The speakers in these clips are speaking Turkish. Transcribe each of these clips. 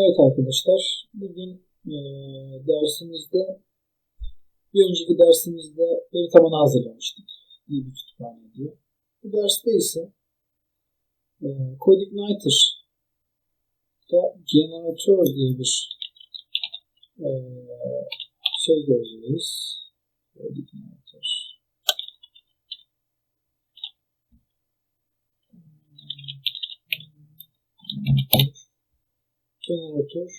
Evet arkadaşlar, bugün e, dersimizde bir önceki dersimizde veri tabanı hazırlamıştık. İyi bir kütüphane diye. Bu derste ise e, CodeIgniter da Generator diye bir e, şey göreceğiz. CodeIgniter. Generator.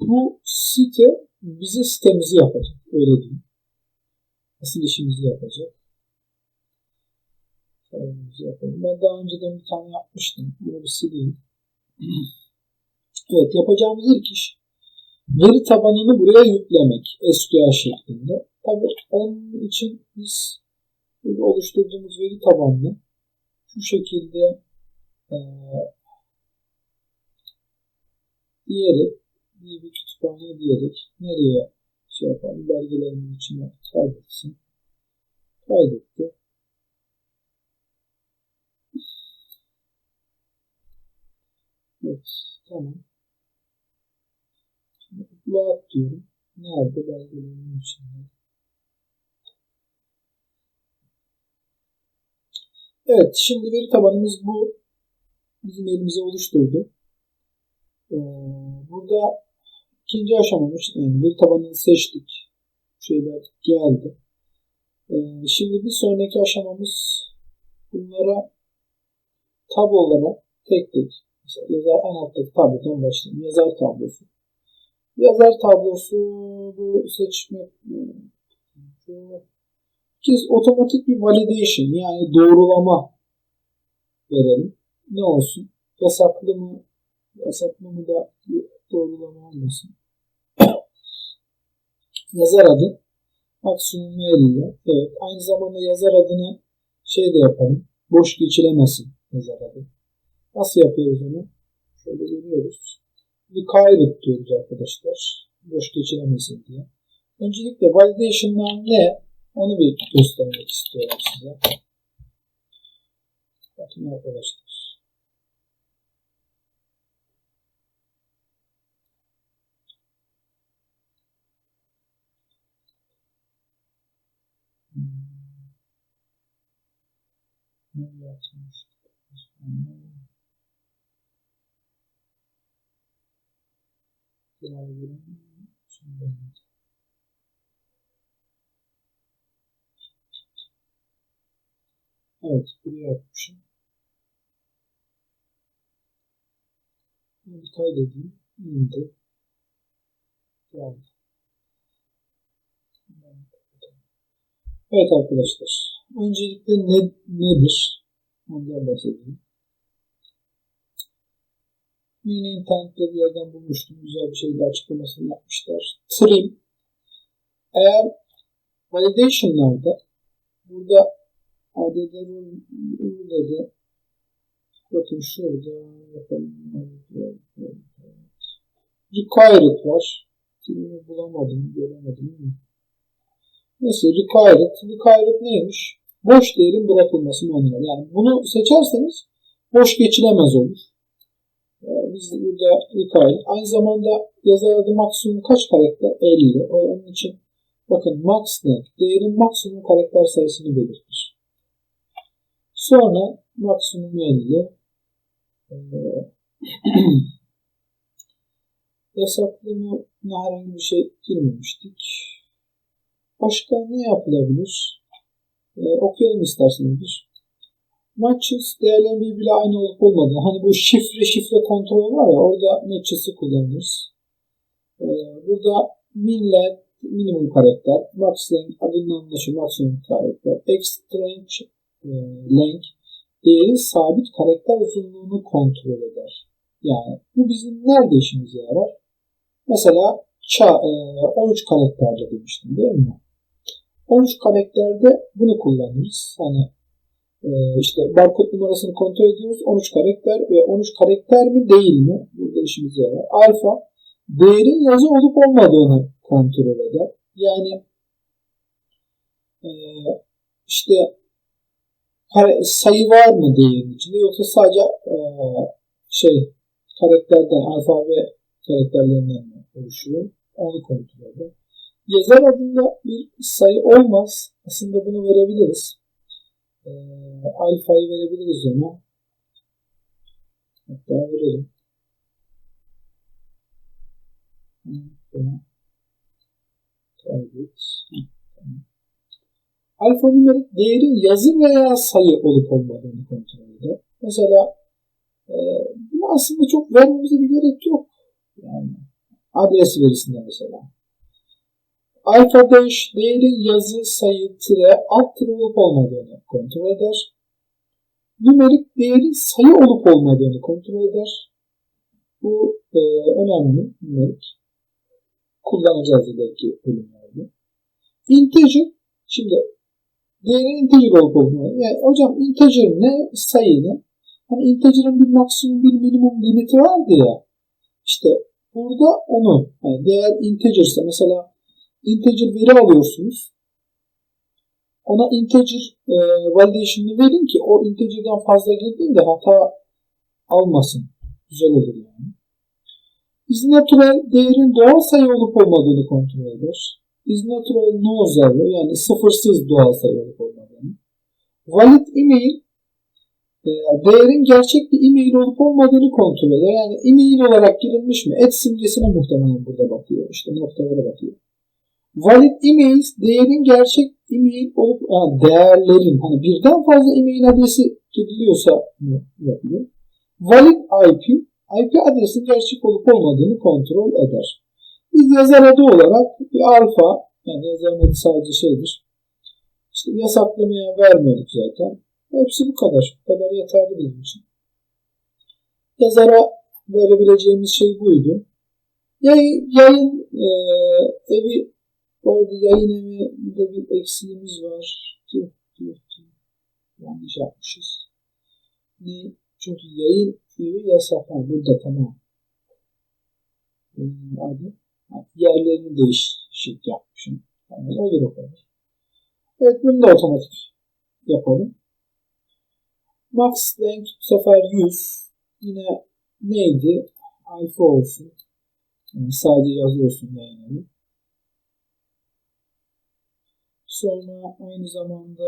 Bu site bize sitemizi yapacak. Öyle diyeyim. Asıl işimizi yapacak. Kalemimizi yapalım. Ben daha önceden bir tane yapmıştım. Bunu bir sileyim. evet yapacağımız ilk iş veri tabanını buraya yüklemek. SQL şeklinde. Tabii onun için biz oluşturduğumuz veri tabanını şu şekilde diyerek bir, bir kütüphane diyerek nereye şey yapalım belgelerimin içine kaydetsin. Kaydetti. Evet, tamam. Şimdi upload diyorum. Nerede belgelerimin içinde? Evet, şimdi veri tabanımız bu. Bizim elimize oluşturdu. Ee, burada ikinci aşamamız yani veri tabanını seçtik. Şeyler geldi. Ee, şimdi bir sonraki aşamamız bunlara tablolara tek tek mesela yazar en alttaki tablodan başlayalım. Yazar tablosu. Yazar tablosu bu seçmek biz otomatik bir validation yani doğrulama verelim. Ne olsun? Yasaklı mı? Yasaklı mı da bir doğrulama olmasın. yazar adı maksimum mailiyle. Evet. Aynı zamanda yazar adını şey de yapalım. Boş geçilemesin yazar adı. Nasıl yapıyoruz onu? Şöyle görüyoruz. Required diyoruz arkadaşlar. Boş geçilemesin diye. Öncelikle validation'lar ne? Onu bir göstermek istiyorum size. Bakın arkadaşlar. Ne yapmıştık? Şimdi Evet, buraya bir kaydedeyim. İndi. Geldi. Evet arkadaşlar. Öncelikle ne, nedir? Ondan bahsedeyim. Yine internette bir yerden bulmuştum. Güzel bir şekilde açıklamasını yapmışlar. Trim. Eğer validation'larda burada ADD dedi. Bakın şurada. Required var. Filmi bulamadım, göremedim ama. Neyse required. Required neymiş? Boş değerin bırakılması manuel. Yani bunu seçerseniz boş geçilemez olur. Ee, biz burada required. Aynı zamanda yazar adı maksimum kaç karakter? 50. Onun için bakın max ne? Değerin maksimum karakter sayısını belirtir. Sonra maksimum 50 ee, yasaklama herhangi bir şey girmemiştik. Başka ne yapılabilir? Ee, okuyalım isterseniz bir. Matches değerlerin birbiriyle aynı olup olmadığı. Hani bu şifre şifre kontrol var ya orada matches'ı kullanırız. Ee, burada minlet minimum karakter, max length adından anlaşılır maksimum karakter, extrange e, length değerin sabit karakter uzunluğunu kontrol eder. Yani bu bizim nerede işimize yarar? Mesela ça, e, 13 karakterde demiştim değil mi? 13 karakterde bunu kullanırız. Hani e, işte barkod numarasını kontrol ediyoruz. 13 karakter ve 13 karakter mi değil mi? Burada işimize yarar. Alfa değerin yazı olup olmadığını kontrol eder. Yani e, işte sayı var mı değerin içinde yoksa sadece e, şey karakterden alfabe karakterlerinden mi oluşuyor? Onu kontrol eder. Yazar adında bir sayı olmaz. Aslında bunu verebiliriz. E, alfayı verebiliriz ona. Hatta verelim. Alfanümerik değerin yazı veya sayı olup olmadığını kontrol eder. Mesela e, bunu aslında çok vermemize bir gerek yok. Yani adres verisinde mesela. Alfa dash değerin yazı, sayı, tire, alt tire olup olmadığını kontrol eder. Nümerik değerin sayı olup olmadığını kontrol eder. Bu e, önemli. Nümerik. Kullanacağız ileriki bölümlerde. Integer. Şimdi değerin integer olup olmadığını. Yani hocam integer ne? Sayı ne? Hani integer'ın bir maksimum bir minimum limiti vardı ya. İşte burada onu yani değer integer ise mesela integer veri alıyorsunuz. Ona integer e, validation'ını verin ki o integer'dan fazla girdiğinde hata almasın. Güzel olur yani. Is natural değerin doğal sayı olup olmadığını kontrol eder. Is natural no zero yani sıfırsız doğal sayı olup olmadığını. Valid email e, değerin gerçek bir e-mail olup olmadığını kontrol eder. Yani e-mail olarak girilmiş mi? Et simgesine muhtemelen burada bakıyor. İşte noktalara bakıyor. Valid emails değerin gerçek e-mail olup yani değerlerin hani birden fazla e-mail adresi giriliyorsa yapıyor. Valid IP IP adresin gerçek olup olmadığını kontrol eder. Biz yazar adı olarak bir alfa yani yazar adı sadece şeydir. İşte yasaklamaya vermiyorduk zaten. Hepsi bu kadar. Bu kadar yeterli bizim için. Yazara verebileceğimiz şey buydu. Yayın, yayın e, evi orada yayın evinde bir eksiğimiz var. Tüh, tüh, tüh. Yanlış yapmışız. Ne? Çünkü yayın evi yasak. Ha, burada tamam. Hmm, adı. Yerlerini değişik yapmışım. Yani olur o kadar. Evet bunu da otomatik yapalım. Max length bu sefer 100. Yine neydi? Alfa olsun. Yani sadece yazıyorsun yani. Sonra aynı zamanda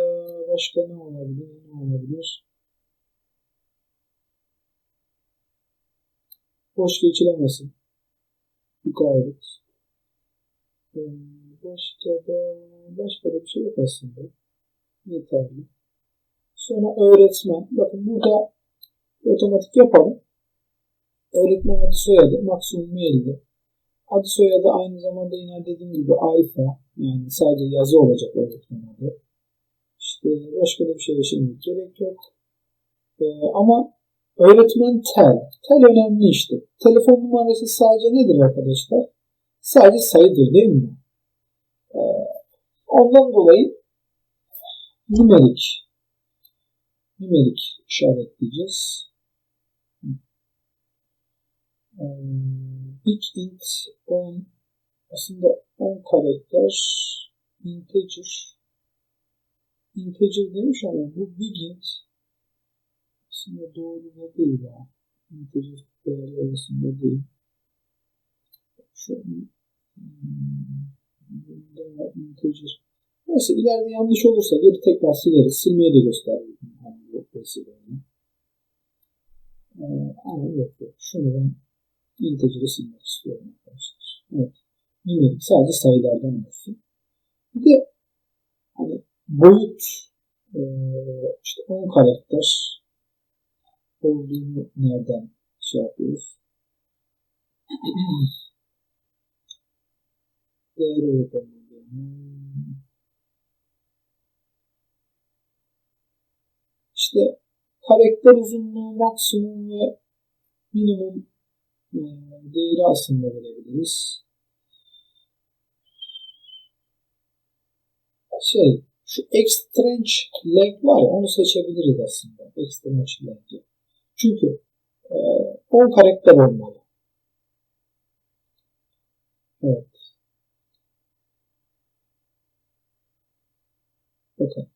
başka ne olabilir? Ne olabilir? Boş geçilemesin. Bu gayret. Ee, başka da başka da bir şey yok aslında. Yeterli. Sonra öğretmen. Bakın burada otomatik yapalım. Öğretmen adı soyadı maksimum 50. Adı soyadı aynı zamanda yine dediğim gibi alfa. Yani sadece yazı olacak öğretmen adı. İşte başka da bir şey şimdi gerek yok. Ee, ama öğretmen tel. Tel önemli işte. Telefon numarası sadece nedir arkadaşlar? Sadece sayıdır değil mi? Ee, ondan dolayı numerik numerik işaretleyeceğiz. Big int 10 aslında 10 karakter integer integer demiş ama bu big int aslında doğru da değil ya. Integer değerler arasında değil. Şu bunda integer Neyse ileride yanlış olursa geri tekrar sileriz. Silmeye de gösterdim vesileyle. Ee, ama yok yok. Şunu ben integer'ı silmek istiyorum arkadaşlar. Evet. Numerik sadece sayılardan olsun. Bir de hani boyut e, işte 10 karakter olduğunu nereden şey yapıyoruz? Değer olup İşte karakter uzunluğu maksimum ve minimum e, değeri aslında verebiliriz. Şey, şu exchange length var ya onu seçebiliriz aslında. Exchange length'i. Çünkü e, 10 karakter olmalı. Evet. Bakın.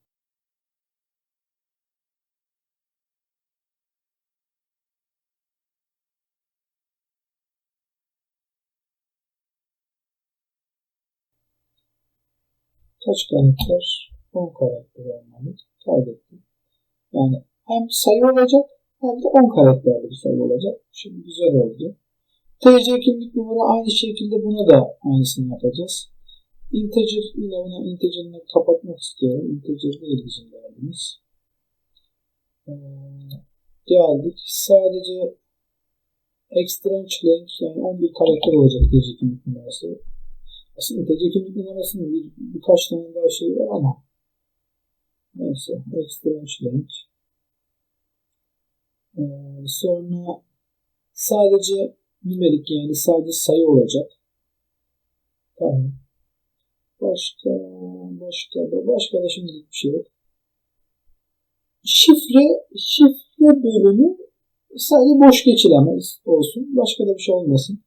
Kaç karakter? 10 karakter olmalı. Kaydettim. Yani hem sayı olacak hem de 10 karakterli bir sayı olacak. Şimdi güzel oldu. TC kimlik numara aynı şekilde buna da aynısını yapacağız. Integer yine buna integer'ını kapatmak istiyorum. Integer değil bizim derdimiz. Ee, geldik. Sadece Exchange link yani 11 karakter olacak TC kimlik numarası. Aslında TC kimlik numarasının bir, birkaç tane daha şey var ama neyse Exchange link ee, sonra sadece numerik yani sadece sayı olacak. Tamam. Başka başka da başka da şimdilik bir şey yok. Şifre şifre bölümü sadece boş geçilemez olsun. Başka da bir şey olmasın.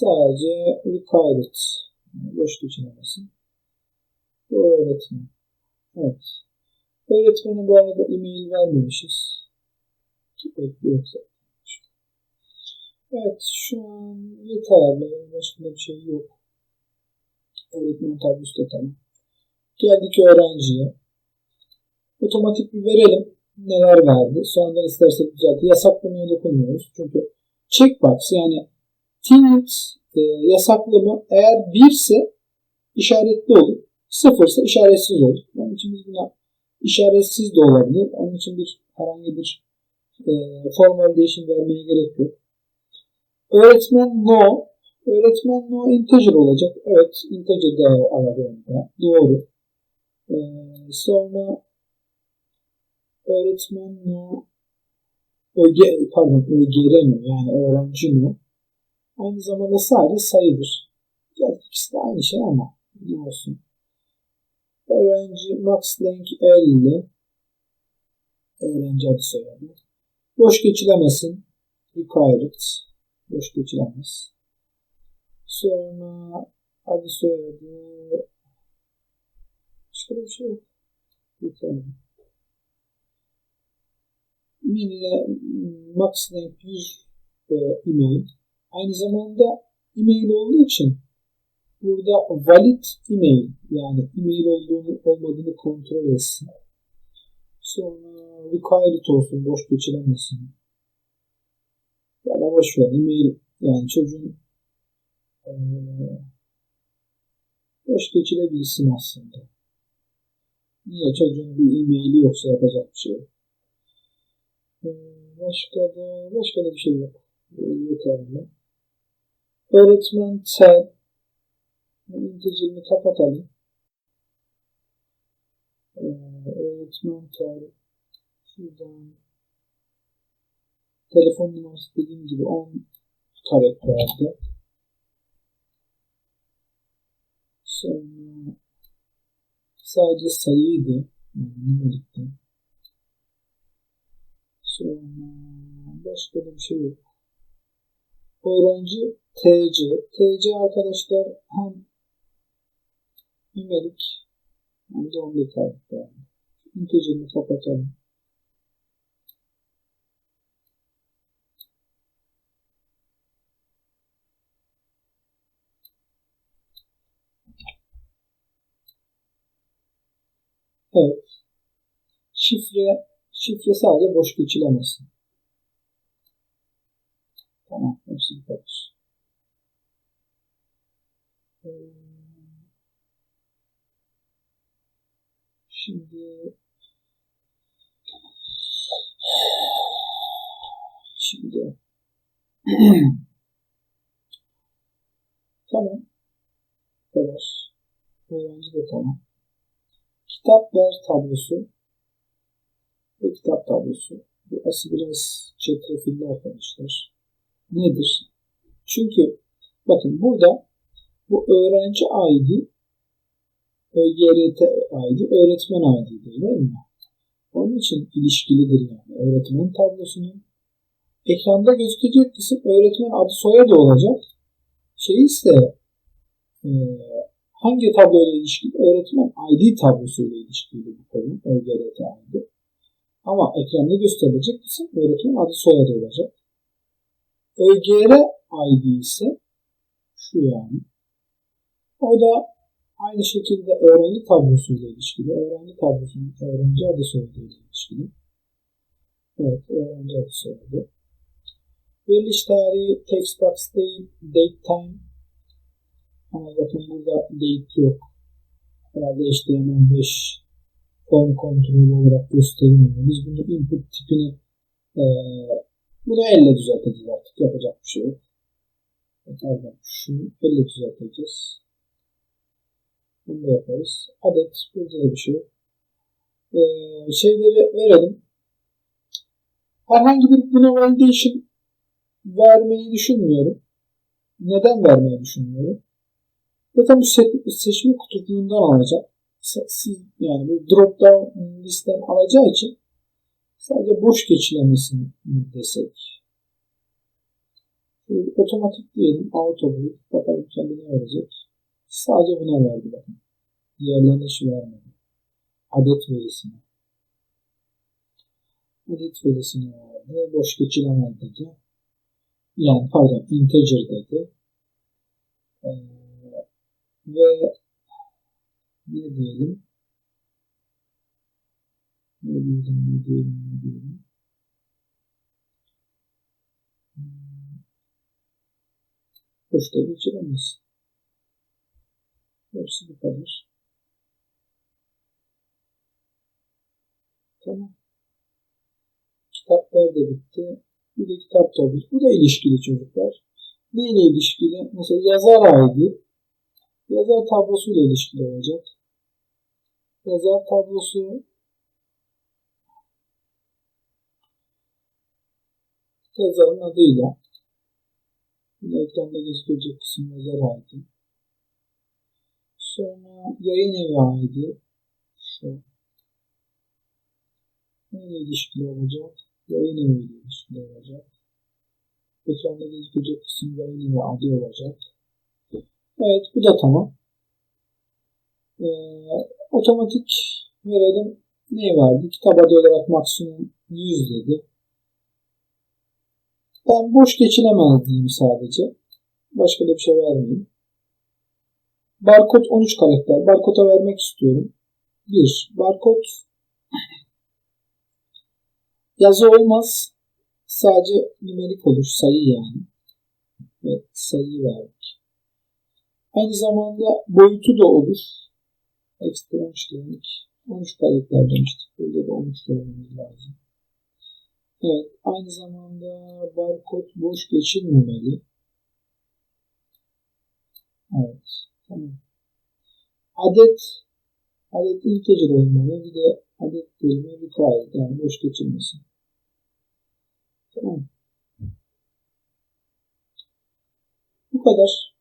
Sadece required boş geçilemesin. Bu öğretmen. Evet. Öğretmene bu arada e-mail vermemişiz. Bekliyoruz. Evet şu an yeterli. Başka bir şey yok. Öğretmen tablosu da tamam. Geldik öğrenciye. Otomatik bir verelim. Neler verdi. Sonradan istersek düzeltti. Yasaklamaya dokunmuyoruz. Çünkü checkbox yani Teams e, yasaklama eğer birse işaretli olur. Sıfırsa işaretsiz olur. Onun için biz buna işaretsiz de olabilir. Onun için bir herhangi bir e, formal değişim vermeye gerek yok. Öğretmen no. Öğretmen no integer olacak. Evet integer değer aradığında. Doğru. Ee, sonra öğretmen no öge, pardon ögere no yani öğrenci no. Aynı zamanda sadece sayıdır. Yani ikisi de aynı şey ama olsun. Öğrenci max length 50 öğrenci adı soyadı. Boş geçilemesin. Required boş geçilemez. Sonra adı soyadı başka bir şey yok. Yeterli. Mail max length 100 e, e-mail. Aynı zamanda e-mail olduğu için burada valid e-mail yani e-mail olduğunu olmadığını kontrol etsin. Sonra required olsun, boş geçilemesin. Ya da boş ver. E-mail yani çocuğun e, boş geçilebilsin aslında. Niye çocuğun bir e-maili yoksa yapacak bir şey yok. E, başka da başka da bir şey yok. E, yeterli. Öğretmen tel integer'ini kapatalım. Ee, öğretmen tel şuradan telefon numarası dediğim gibi 10 karakterde. Sonra sadece sayıydı. Yani. Sonra başka bir şey yok. Öğrenci TC. TC arkadaşlar hem numerik hem de 11 karakter. Integer'ini kapatalım. Evet. Şifre, şifre sadece boş geçilemesin. Tamam. Hepsi bu kadar. Şimdi şimdi tamam. Kadar. Öğrenci de tamam. Kitap ver tablosu ve kitap tablosu. Burası biraz çetrefilli arkadaşlar. Nedir? Çünkü bakın burada bu öğrenci ID ÖGRT ID öğretmen ID'dir değil mi? Onun için ilişkilidir yani. Öğretmen tablosunun ekranda gözükecek kısım öğretmen adı soyadı olacak. Şey ise e, hangi tabloyla ilişkili? Öğretmen ID tablosuyla ilişkili bu konu. ÖGRT ID. Ama ekranda gösterilecek kısım öğretmen adı soyadı olacak. ÖGR ID ise şu yani. O da aynı şekilde öğrenci tablosuyla ilişkili. Öğrenci tablosunun öğrenci adı soyadıyla ilişkili. Evet, öğrenci adı soyadı. Veriliş tarihi text box değil, date time. Ama bakın burada date yok. Herhalde HTML5 form kontrolü olarak gösterilmiyor. Biz bunu input tipini e, bunu elle düzelteceğiz artık. Yapacak bir şey yok. Pardon. Şunu elle düzelteceğiz. Bunu da yaparız. Adet. Burada da bir şey yok. E, şeyleri verelim. Herhangi bir buna validation vermeyi düşünmüyorum. Neden vermeyi düşünmüyorum? Zaten bu seçme kutucuğundan alacak. Siz, yani bu drop down listen alacağı için sadece boş geçilemesini desek. Şöyle otomatik diyelim. Auto build. Bakalım kendine verecek. Sadece buna verdi bakın. Diğerlerine hiç vermedi. Adet verisine. Adet verisine verdi. Boş geçilemez dedi. Yani pardon integer dedi. Ee, ve ne diyelim? Ne diyelim, ne diyelim, ne diyelim? Boşta geçiremez. Hepsi bu kadar. Tamam. Kitaplar da bitti. Bir de kitap tablosu. Bu da ilişkili çocuklar. Ne ile ilişkili? Mesela yazar ID. Yazar tablosu ile ilişkili olacak. Yazar tablosu yazarın adıyla Yine ekranda gözükecek kısım yazar ID. Sonra yayın evi ID. Şu. Neyle ilişkili olacak? Yayın evi ile ilişkili olacak. Ekranda gözükecek kısım yayın evi adı olacak. Evet bu da tamam. Ee, otomatik verelim. Ne verdi? Kitap adı olarak maksimum 100 dedi. Ben boş geçilemez diyeyim sadece. Başka da bir şey vermeyeyim. Barkod 13 karakter. Barkoda vermek istiyorum. 1. Barkod yazı olmaz. Sadece numerik olur. Sayı yani. Evet, sayı verdik. Aynı zamanda boyutu da olur. Exponential 13 karakter demiştik. Burada da 13 vermemiz lazım. Evet, aynı zamanda barkod boş geçilmemeli. Evet, tamam. Adet, adet integer olmalı. Bir de adet bölümü required, yani boş geçilmesin. Tamam. Bu kadar.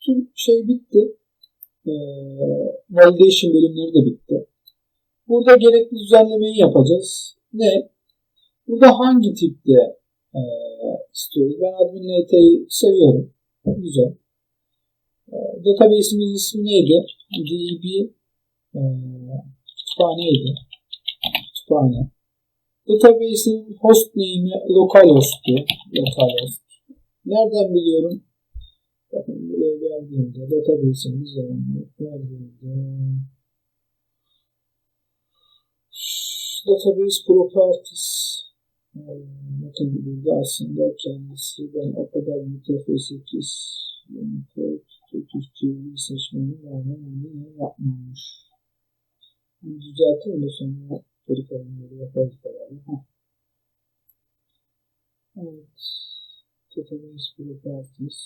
Tüm şey bitti. Ee, validation bölümleri de bitti. Burada gerekli düzenlemeyi yapacağız. Ne? Burada hangi tipte e, istiyoruz? Ben admin LT'yi seviyorum. Güzel. E, database'imizin ismi neydi? DB e, kütüphaneydi. Kütüphane. Database'in host name'i localhost'tu. Localhost. Nereden biliyorum? Bakın buraya geldiğimde zamanı geldiğimde database properties bakın burada aslında kendisi ben o kadar UTF-8 Unicode Türkçeyi seçmenin rağmen onu yine yapmamış. Bunu düzelteyim de sonra geri kalanları yaparız beraber. Evet. Database properties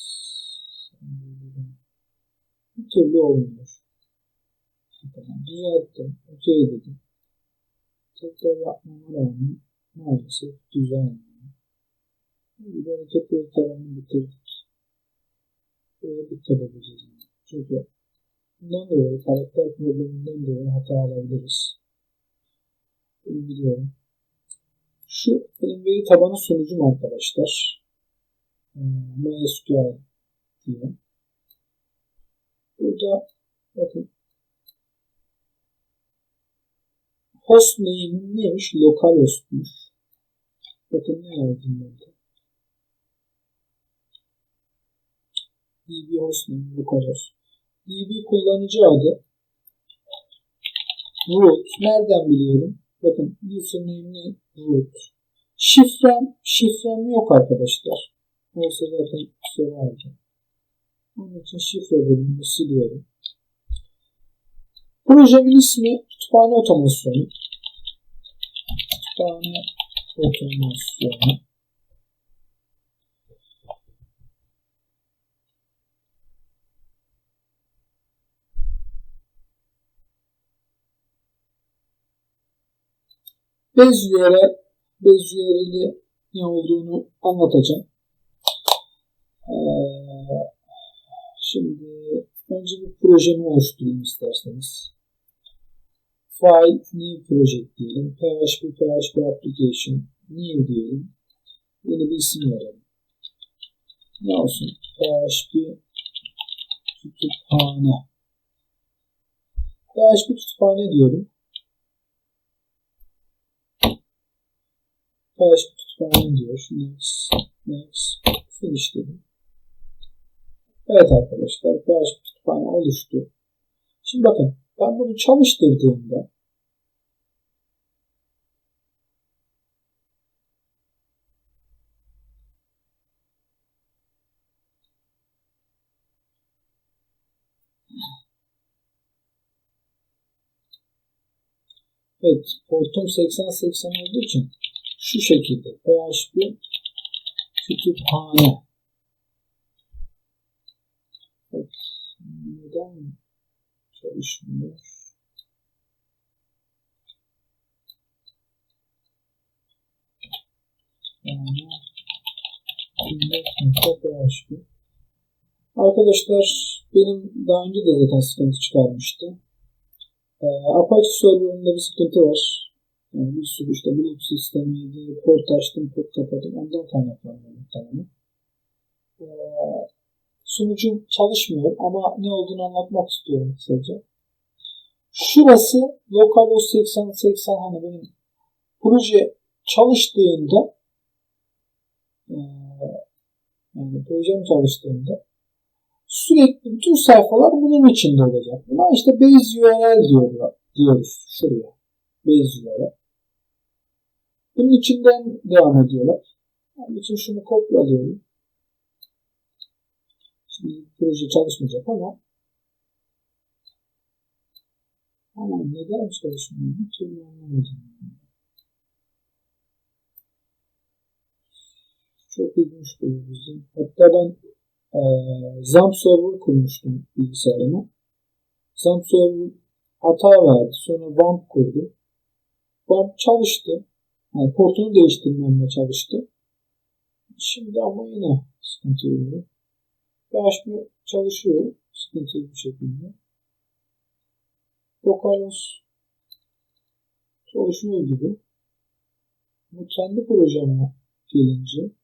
bir türlü olmuyor. Düzelttim. Okey dedim tekrar yapmama rağmen maalesef düzenli. Bir hareket ortalarını bitirdik. Böyle dikkat edeceğiz. Çünkü bundan dolayı karakter probleminden dolayı hata alabiliriz. Bunu biliyorum. Şu benim veri tabanı sunucum arkadaşlar. Hmm, MySQL diye. Burada bakın Host name'in neymiş? Lokal hostmuş. Bakın ne yazdım burada. DB hostname bu kadar. DB kullanıcı adı root. Nereden biliyorum? Bakın username ne? Root. Şifrem, şifrem yok arkadaşlar. Olsa zaten söylerdim. Onun için şifre bölümünü siliyorum. Projemin ismi kütüphane otomasyonu. Kütüphane otomasyonu. Bez URL, bez URL'i ne olduğunu anlatacağım. Ee, şimdi önce bir projemi oluşturayım isterseniz. File, new project diyelim. PHP, PHP application, new diyelim. Yeni bir isim verelim. Ne olsun? PHP kütüphane. PHP kütüphane diyorum. PHP kütüphane diyor. Next, next, finish dedim. Evet arkadaşlar PHP kütüphane oluştu. Şimdi bakın ben bunu çalıştırdığımda Evet, portum 80-80 olduğu için şu şekilde PHP kütüphane çalışmıyor? Yani PHP Arkadaşlar benim daha önce de zaten sıkıntı çıkarmıştı. Ee, Apache serverında bir sıkıntı var. Yani bir sürü işte bulut sistemiydi, port açtım, port kapadım. Ondan kaynaklanıyor muhtemelen. Ee, sunucum çalışmıyor ama ne olduğunu anlatmak istiyorum kısaca. Şurası localhost 8080 hani benim proje çalıştığında e, yani projem çalıştığında sürekli bütün sayfalar bunun içinde olacak. Buna işte base URL diyorlar, diyoruz şuraya. Base URL. Bunun içinden devam ediyorlar. Onun için şunu kopyalıyorum. Proje çalışmayacak ama ama neden çalışmıyor? Bir türlü anlamadım. Çok ilginç bir bizim. Hatta ben e, ZAMP server kurmuştum bilgisayarıma. ZAMP server hata verdi. Sonra WAMP kurdu. WAMP çalıştı. Yani portunu değiştirmemle çalıştı. Şimdi ama yine sıkıntı oluyor. PHP çalışıyor sıkıntılı bir şekilde. Localhost çalışıyor gibi. Bu kendi projeme gelince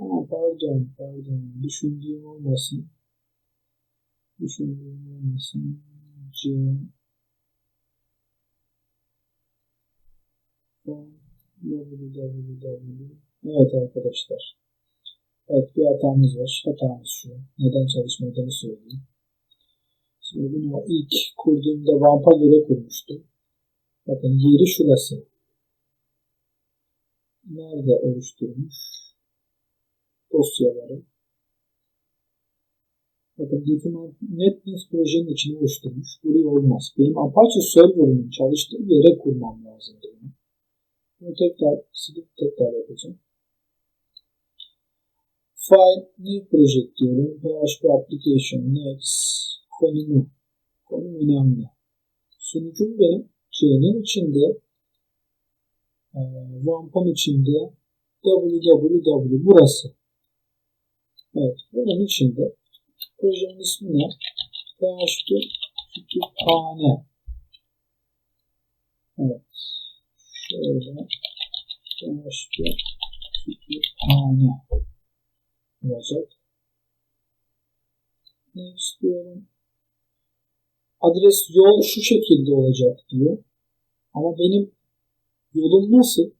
Aa, pardon, pardon. Düşündüğüm olmasın. Düşündüğüm olmasın. C Evet arkadaşlar. Evet bir hatamız var. Hatamız şu. Neden çalışmadığını söyleyeyim. Şimdi bunu ilk kurduğumda VAMP'a göre kurmuştum. Bakın yeri şurası. Nerede oluşturmuş? Dosyaları. Bakın Diffie NetBeans projenin içine oluşturmuş. Buraya olmaz. Benim Apache server'ımın çalıştığı yere kurmam lazım. Bunu tekrar silip tekrar yapacağım. File New Project diyorum. PHP Application Next konumu. Konum önemli. Sunucum benim C'nin içinde e, içinde www burası. Evet. Bunun içinde projenin ismi ne? PHP kütüphane. Evet. Şöyle PHP kütüphane olacak. Ne istiyorum? Adres yol şu şekilde olacak diyor. Ama benim yolum nasıl?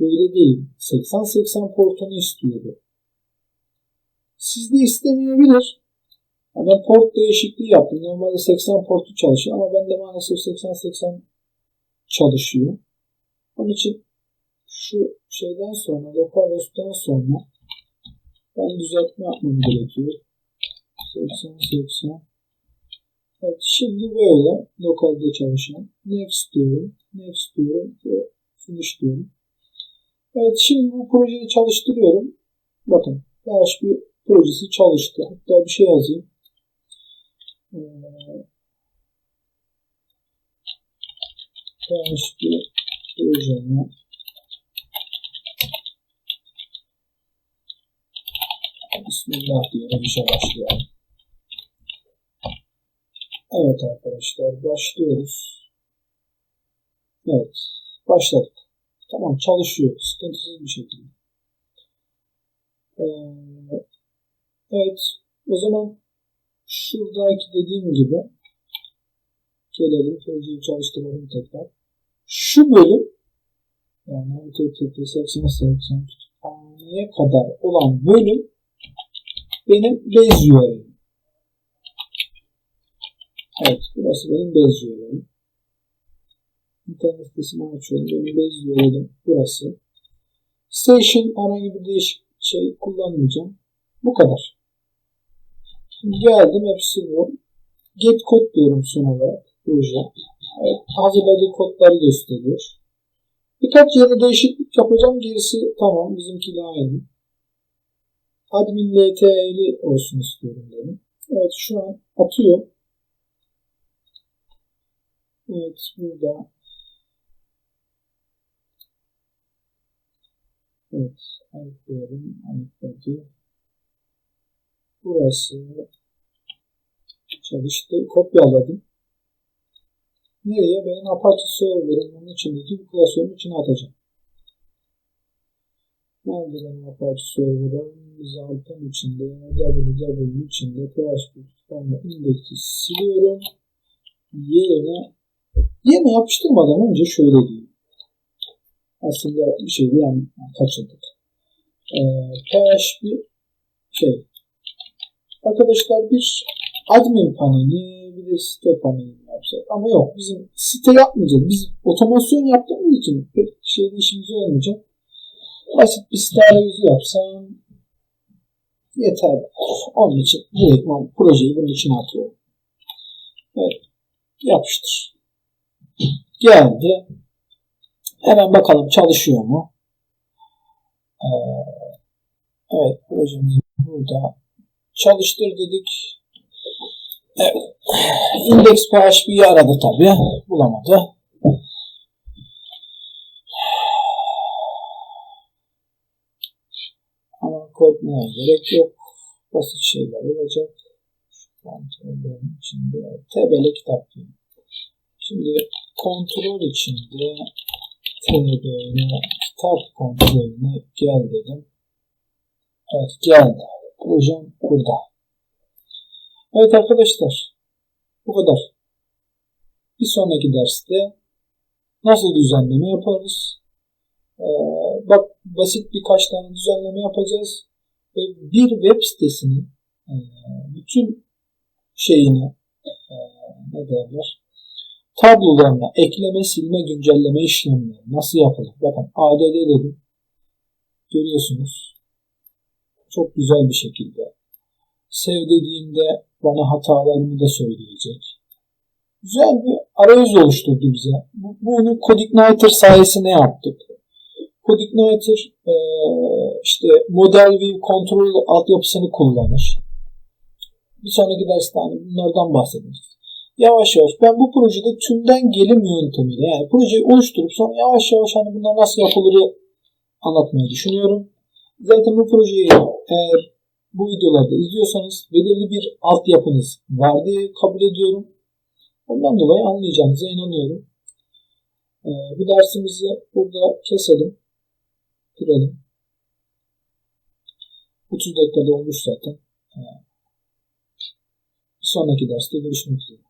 böyle değil. 80-80 portunu istiyordu. Sizde istemeyebilir. Ben port değişikliği yaptım. Normalde 80 portu çalışıyor ama bende maalesef 80-80 çalışıyor. Onun için şu şeyden sonra, lokal host'tan sonra ben düzeltme yapmam gerekiyor. 80-80 Evet, şimdi böyle lokalde çalışan. Next diyorum. Next diyorum. Ve finish diyorum. Evet, şimdi bu projeyi çalıştırıyorum. Bakın, PHP projesi çalıştı. Hatta bir şey yazayım. Ee, PHP projemi Bismillah diye işe başlayalım. Evet arkadaşlar başlıyoruz. Evet başladık. Tamam çalışıyor. Sıkıntısız bir şekilde. Ee, evet o zaman şuradaki dediğim gibi gelelim projeyi çalıştıralım tekrar. Şu bölüm yani TTT 80 80 kütüphaneye kadar olan bölüm benim bez. Evet, burası benim bez URL'im. İnternet sitesini açıyorum. Benim bez burası. Station herhangi bir değişik şey kullanmayacağım. Bu kadar. Şimdi geldim hepsi bu. Get kod diyorum son olarak. Proje. Evet, hazırladığı kodları gösteriyor. Birkaç yerde değişiklik yapacağım. Gerisi tamam. Bizimkiyle aynı. Admin LTE'li olsun istiyorum dedim. Evet şu an atıyor. Evet burada. Evet ayıklıyorum. Ayıkladı. Burası çalıştı. Kopyaladım. Nereye? Benim Apache server'ın içindeki bir klasörün içine atacağım. Nerede benim Apache server'ın? Zaten içinde, www içinde PHP kütüphane indeksi siliyorum. Yerine yerine yapıştırmadan önce şöyle diyeyim. Aslında bir şey yani kaçırdık. Ee, PHP şey arkadaşlar bir admin paneli bir de site paneli yapacağız. Ama yok bizim site yapmayacağız. Biz otomasyon yaptığımız için pek şey işimiz olmayacak. Basit bir site arayüzü yapsam yeter. Onun için direkt projeyi bunun içine atıyorum. Evet. Yapıştır. Geldi. Hemen bakalım çalışıyor mu? Ee, evet projemiz burada. Çalıştır dedik. Index PHP'yi aradı tabi. Bulamadı. Ama korkmaya gerek yok. Basit şeyler olacak. Kontrollerin içinde TB'li kitap. Şimdi kontrol içinde TB'li kitap kontrolüne gel dedim. Evet geldi. Projem burada. Evet arkadaşlar. Bu kadar. Bir sonraki derste nasıl düzenleme yaparız? Ee, bak basit birkaç tane düzenleme yapacağız. Ve bir web sitesinin e, bütün şeyini e, ne derler tablolarına ekleme, silme, güncelleme işlemleri nasıl yapılır? Bakın ADD dedim. Görüyorsunuz. Çok güzel bir şekilde. Sev dediğimde bana hatalarımı da söyleyecek. Güzel bir arayüz oluşturdu bize. Bunu CodeIgniter sayesinde yaptık. CodeIgniter e, işte Model View Control altyapısını kullanır. Bir sonraki derste hani bunlardan bahsederiz. Yavaş yavaş ben bu projede tümden gelim yöntemiyle yani projeyi oluşturup sonra yavaş yavaş hani bunlar nasıl yapılırı anlatmayı düşünüyorum. Zaten bu projeyi eğer bu videolarda izliyorsanız belirli bir altyapınız var diye kabul ediyorum. Ondan dolayı anlayacağınıza inanıyorum. Ee, bu dersimizi burada keselim. Kıralım. 30 dakikada olmuş zaten. Ee, bir sonraki derste görüşmek üzere.